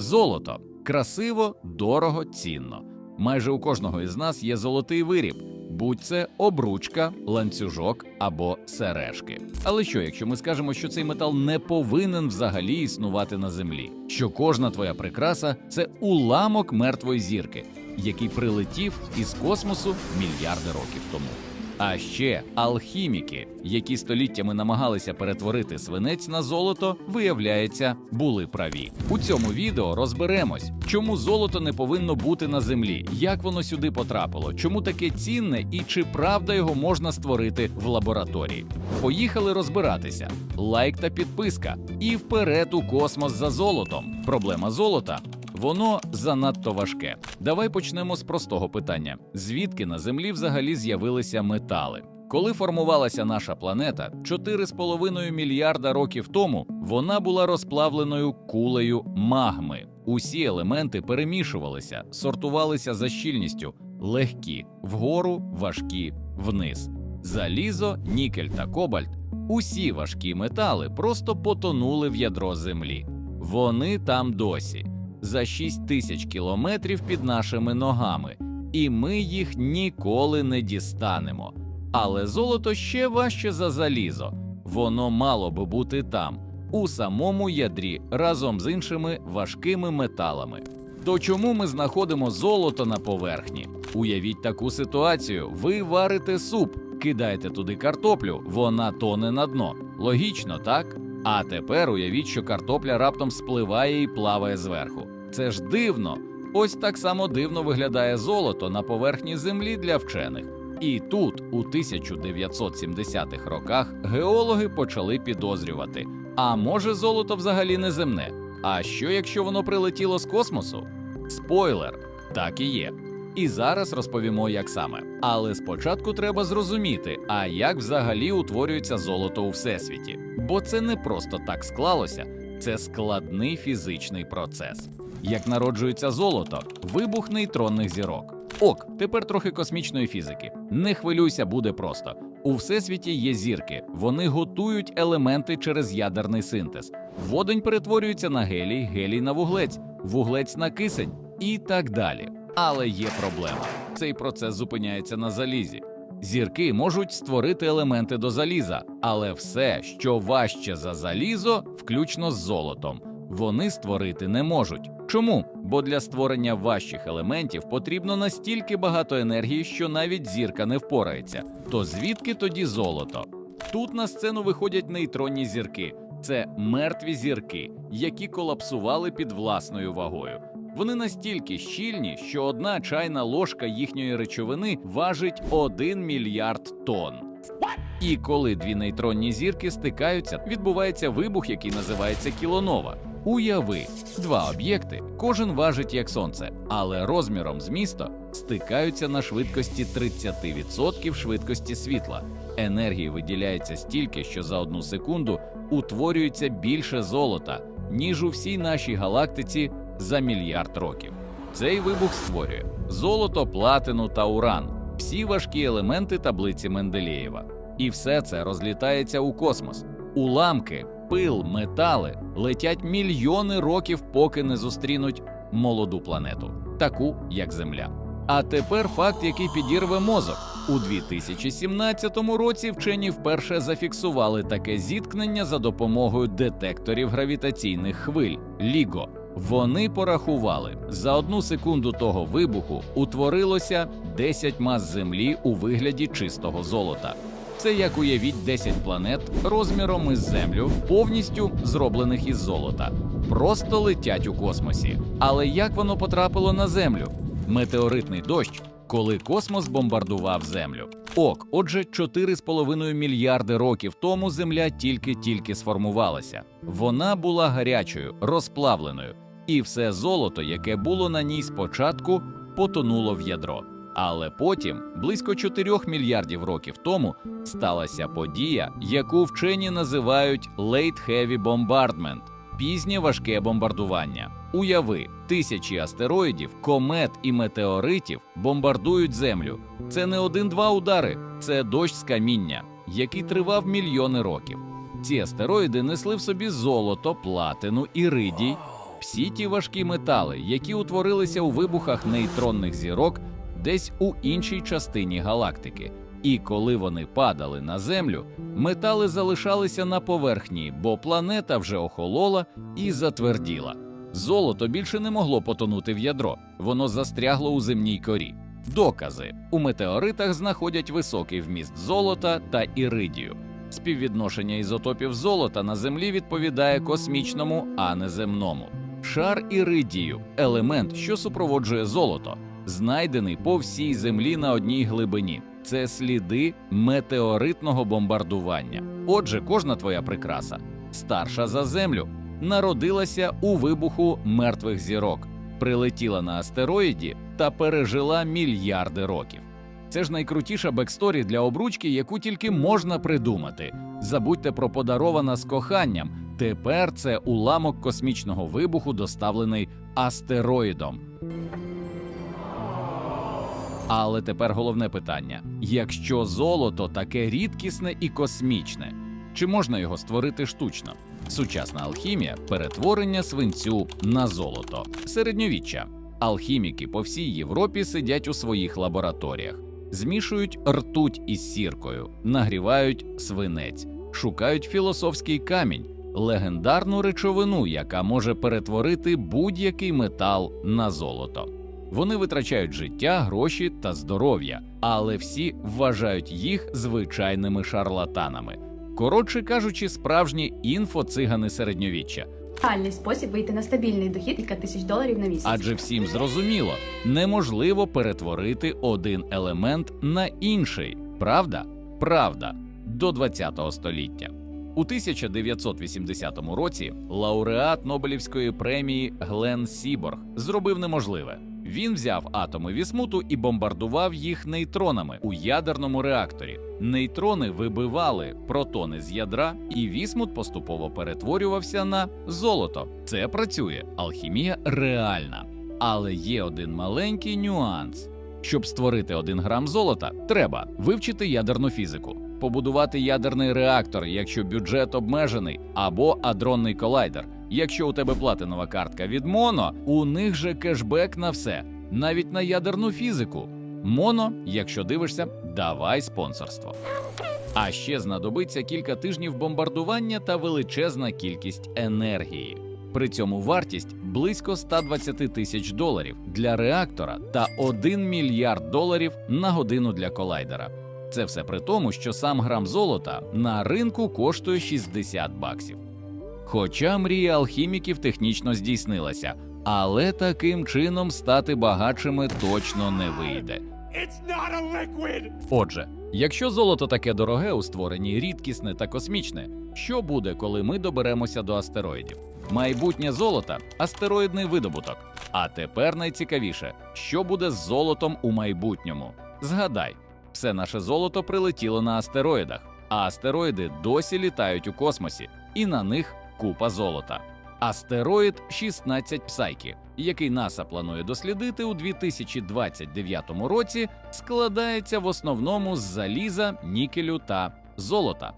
Золото красиво, дорого, цінно. Майже у кожного із нас є золотий виріб, будь це обручка, ланцюжок або сережки. Але що, якщо ми скажемо, що цей метал не повинен взагалі існувати на землі? Що кожна твоя прикраса це уламок мертвої зірки, який прилетів із космосу мільярди років тому. А ще алхіміки, які століттями намагалися перетворити свинець на золото, виявляється, були праві. У цьому відео розберемось, чому золото не повинно бути на землі, як воно сюди потрапило, чому таке цінне і чи правда його можна створити в лабораторії. Поїхали розбиратися. Лайк та підписка. І вперед у космос за золотом. Проблема золота Воно занадто важке. Давай почнемо з простого питання: звідки на землі взагалі з'явилися метали? Коли формувалася наша планета 4,5 мільярда років тому, вона була розплавленою кулею магми. Усі елементи перемішувалися, сортувалися за щільністю: легкі вгору, важкі вниз. Залізо, нікель та кобальт усі важкі метали просто потонули в ядро землі. Вони там досі за 6 тисяч кілометрів під нашими ногами, і ми їх ніколи не дістанемо. Але золото ще важче за залізо. Воно мало би бути там, у самому ядрі, разом з іншими важкими металами. То чому ми знаходимо золото на поверхні? Уявіть таку ситуацію: ви варите суп, кидаєте туди картоплю, вона тоне на дно. Логічно, так? А тепер уявіть, що картопля раптом спливає і плаває зверху. Це ж дивно. Ось так само дивно виглядає золото на поверхні землі для вчених. І тут, у 1970-х роках, геологи почали підозрювати: а може золото взагалі не земне? А що якщо воно прилетіло з космосу? Спойлер, так і є. І зараз розповімо, як саме. Але спочатку треба зрозуміти, а як взагалі утворюється золото у всесвіті. Бо це не просто так склалося, це складний фізичний процес. Як народжується золото, вибух нейтронних зірок. Ок, тепер трохи космічної фізики. Не хвилюйся, буде просто. У всесвіті є зірки, вони готують елементи через ядерний синтез. Водень перетворюється на гелій, гелій на вуглець, вуглець на кисень і так далі. Але є проблема: цей процес зупиняється на залізі. Зірки можуть створити елементи до заліза, але все, що важче за залізо, включно з золотом, вони створити не можуть. Чому? Бо для створення важчих елементів потрібно настільки багато енергії, що навіть зірка не впорається. То звідки тоді золото? Тут на сцену виходять нейтронні зірки. Це мертві зірки, які колапсували під власною вагою. Вони настільки щільні, що одна чайна ложка їхньої речовини важить 1 мільярд тонн. І коли дві нейтронні зірки стикаються, відбувається вибух, який називається кілонова. Уяви, два об'єкти, кожен важить як сонце, але розміром з місто стикаються на швидкості 30% швидкості світла. Енергії виділяється стільки, що за одну секунду утворюється більше золота, ніж у всій нашій галактиці за мільярд років. Цей вибух створює золото, платину та уран, всі важкі елементи таблиці Менделєєва. І все це розлітається у космос. Уламки, пил, метали летять мільйони років, поки не зустрінуть молоду планету, таку як Земля. А тепер факт, який підірве мозок. У 2017 році вчені вперше зафіксували таке зіткнення за допомогою детекторів гравітаційних хвиль Ліго. Вони порахували за одну секунду того вибуху утворилося 10 мас землі у вигляді чистого золота. Це як уявіть 10 планет розміром із землю, повністю зроблених із золота. Просто летять у космосі. Але як воно потрапило на землю? Метеоритний дощ, коли космос бомбардував землю. Ок, отже, 4,5 мільярди років тому Земля тільки-тільки сформувалася. Вона була гарячою, розплавленою, і все золото, яке було на ній спочатку, потонуло в ядро. Але потім, близько 4 мільярдів років тому, сталася подія, яку вчені називають Late Heavy Bombardment – пізнє важке бомбардування. Уяви, тисячі астероїдів, комет і метеоритів бомбардують Землю. Це не один-два удари, це дощ з каміння, який тривав мільйони років. Ці астероїди несли в собі золото, платину, іридій, всі ті важкі метали, які утворилися у вибухах нейтронних зірок десь у іншій частині галактики. І коли вони падали на землю, метали залишалися на поверхні, бо планета вже охолола і затверділа. Золото більше не могло потонути в ядро, воно застрягло у земній корі. Докази у метеоритах знаходять високий вміст золота та іридію. Співвідношення ізотопів золота на землі відповідає космічному, а не земному. Шар іридію елемент, що супроводжує золото, знайдений по всій землі на одній глибині. Це сліди метеоритного бомбардування. Отже, кожна твоя прикраса, старша за землю, народилася у вибуху мертвих зірок, прилетіла на астероїді та пережила мільярди років. Це ж найкрутіша бексторі для обручки, яку тільки можна придумати. Забудьте про подарована з коханням. Тепер це уламок космічного вибуху, доставлений астероїдом. Але тепер головне питання: якщо золото таке рідкісне і космічне, чи можна його створити штучно? Сучасна алхімія перетворення свинцю на золото. Середньовіччя. Алхіміки по всій Європі сидять у своїх лабораторіях, змішують ртуть із сіркою, нагрівають свинець, шукають філософський камінь, легендарну речовину, яка може перетворити будь-який метал на золото. Вони витрачають життя, гроші та здоров'я, але всі вважають їх звичайними шарлатанами. Коротше кажучи, справжні інфоцигани середньовіччя. Реальний спосіб вийти на стабільний дохід кілька тисяч доларів на місяць. Адже всім зрозуміло, неможливо перетворити один елемент на інший. Правда? Правда. До 20 століття. У 1980 році лауреат Нобелівської премії Глен Сіборг зробив неможливе. Він взяв атоми вісмуту і бомбардував їх нейтронами у ядерному реакторі. Нейтрони вибивали протони з ядра, і вісмут поступово перетворювався на золото. Це працює, алхімія реальна. Але є один маленький нюанс. Щоб створити один грам золота, треба вивчити ядерну фізику, побудувати ядерний реактор, якщо бюджет обмежений, або адронний колайдер. Якщо у тебе платинова картка від Моно, у них же кешбек на все, навіть на ядерну фізику. Моно, якщо дивишся, давай спонсорство. А ще знадобиться кілька тижнів бомбардування та величезна кількість енергії. При цьому вартість близько 120 тисяч доларів для реактора та 1 мільярд доларів на годину для колайдера. Це все при тому, що сам грам золота на ринку коштує 60 баксів. Хоча мрія алхіміків технічно здійснилася, але таким чином стати багатшими точно не вийде. Отже, якщо золото таке дороге у створенні, рідкісне та космічне, що буде, коли ми доберемося до астероїдів? Майбутнє золота астероїдний видобуток. А тепер найцікавіше, що буде з золотом у майбутньому. Згадай, все наше золото прилетіло на астероїдах, а астероїди досі літають у космосі, і на них купа золота. Астероїд 16 Псайкі, який НАСА планує дослідити у 2029 році, складається в основному з заліза, нікелю та золота.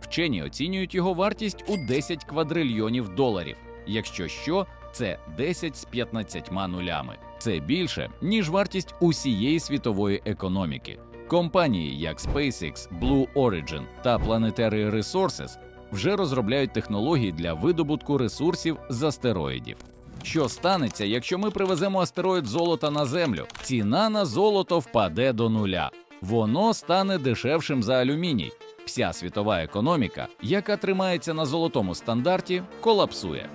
Вчені оцінюють його вартість у 10 квадрильйонів доларів. Якщо що, це 10 з 15 нулями. Це більше ніж вартість усієї світової економіки. Компанії, як SpaceX, Blue Origin та Planetary Resources вже розробляють технології для видобутку ресурсів з астероїдів. Що станеться, якщо ми привеземо астероїд золота на землю? Ціна на золото впаде до нуля. Воно стане дешевшим за алюміній. Вся світова економіка, яка тримається на золотому стандарті, колапсує.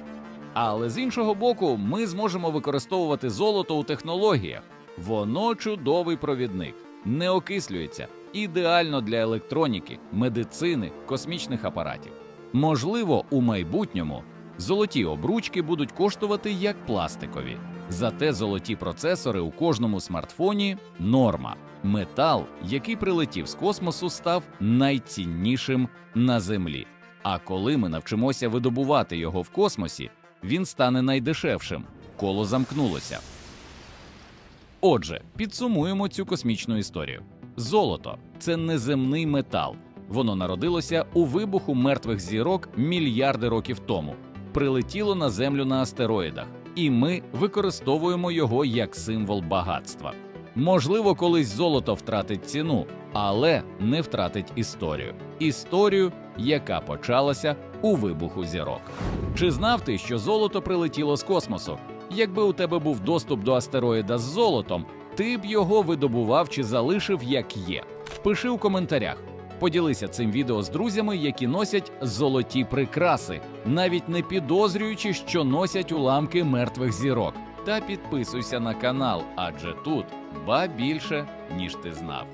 Але з іншого боку, ми зможемо використовувати золото у технологіях. Воно чудовий провідник, не окислюється, ідеально для електроніки, медицини, космічних апаратів. Можливо, у майбутньому золоті обручки будуть коштувати як пластикові. Зате золоті процесори у кожному смартфоні норма. Метал, який прилетів з космосу, став найціннішим на землі. А коли ми навчимося видобувати його в космосі, він стане найдешевшим. Коло замкнулося. Отже, підсумуємо цю космічну історію. Золото це неземний метал. Воно народилося у вибуху мертвих зірок мільярди років тому. прилетіло на землю на астероїдах, і ми використовуємо його як символ багатства. Можливо, колись золото втратить ціну, але не втратить історію. Історію, яка почалася у вибуху зірок. Чи знав ти, що золото прилетіло з космосу? Якби у тебе був доступ до астероїда з золотом, ти б його видобував чи залишив як є. Пиши у коментарях. Поділися цим відео з друзями, які носять золоті прикраси, навіть не підозрюючи, що носять уламки мертвих зірок. Та підписуйся на канал, адже тут ба більше, ніж ти знав.